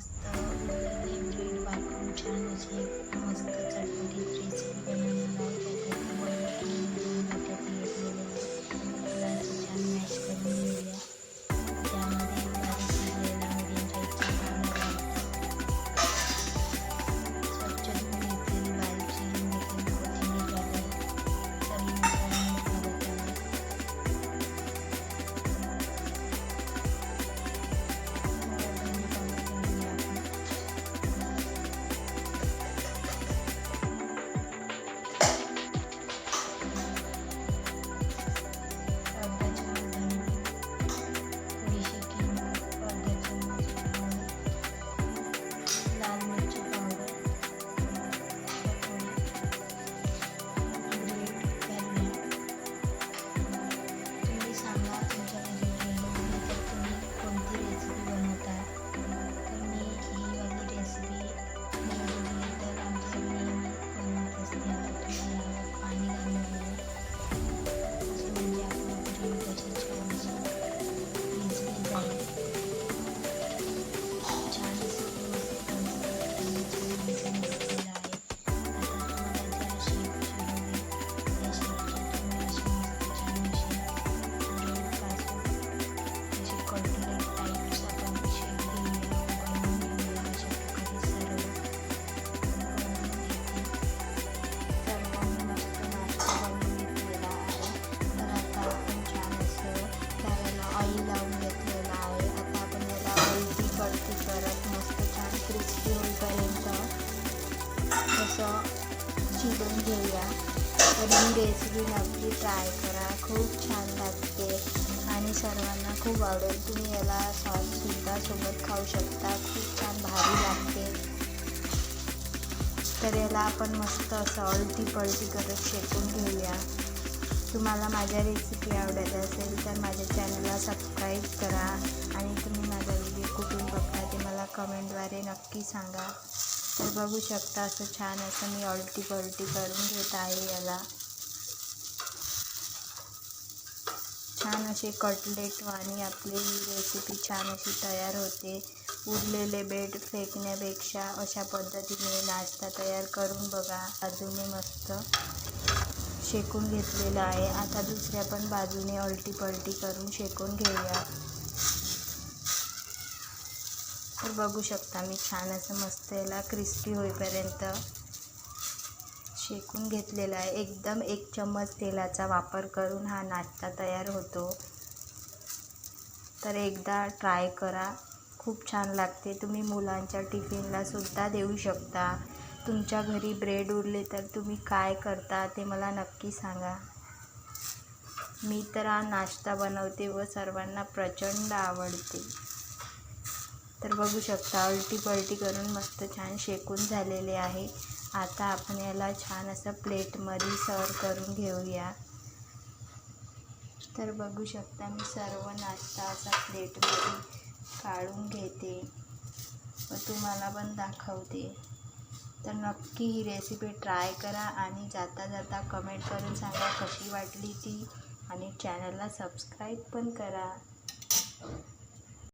मस्त चिरून घेऊया. तर ही रेसिपी नक्की ट्राय करा. खूप छान लागते आणि सर्वांना खूप आवडेल. तुम्ही याला सॉससुद्धा सोबत खाऊ शकता. खूप छान भारी लागते. तर याला आपण मस्त असं अळती पळती करत शेकून घेऊया. तुम्हाला माझ्या रेसिपी आवडत असेल तर माझ्या चॅनलला सबस्क्राईब करा. आणि तुम्ही माझा व्हिडिओ कुठून बघता ते मला कमेंटद्वारे नक्की सांगा. तर बघू शकता असं छान असं मी अळटी पलटी करून घेत आहे याला. छान असे कटलेटवाणी आपली ही रेसिपी छान अशी तयार होते. उरलेले बेड फेकण्यापेक्षा अशा पद्धतीने नाश्ता तयार करून बघा. बाजूने मस्त शेकून घेतलेलं आहे. आता दुसऱ्या पण बाजूने अल्टी पलटी करून शेकून घेऊया. तर बघू शकता मी छान असं मस्त याला क्रिस्पी होईपर्यंत शेकून घेतलेला आहे. एकदम एक चम्मच तेलाचा वापर करून हा नाश्ता तयार होतो. तर एकदा ट्राय करा. खूप छान लागते. तुम्ही मुलांच्या टिफिनला सुद्धा देऊ शकता. तुमच्या घरी ब्रेड उरले तर तुम्ही काय करता ते मला नक्की सांगा. मी तर हा नाश्ता बनवते व सर्वांना प्रचंड आवडते. तर बघू शकता उलटी पलटी करून मस्त छान शेकून झालेले आहे. आता आपण याला छान असं प्लेटमध्ये सर्व करून घेऊया. तर बघू शकता मी सर्व नाश्ता असा प्लेटमध्ये काढून घेते. व तुम्हाला पण दाखवते. तर नक्की ही रेसिपी ट्राय करा आणि जाता जाता कमेंट करून सांगा कशी वाटली ती. आणि चॅनलला सबस्क्राईब पण करा.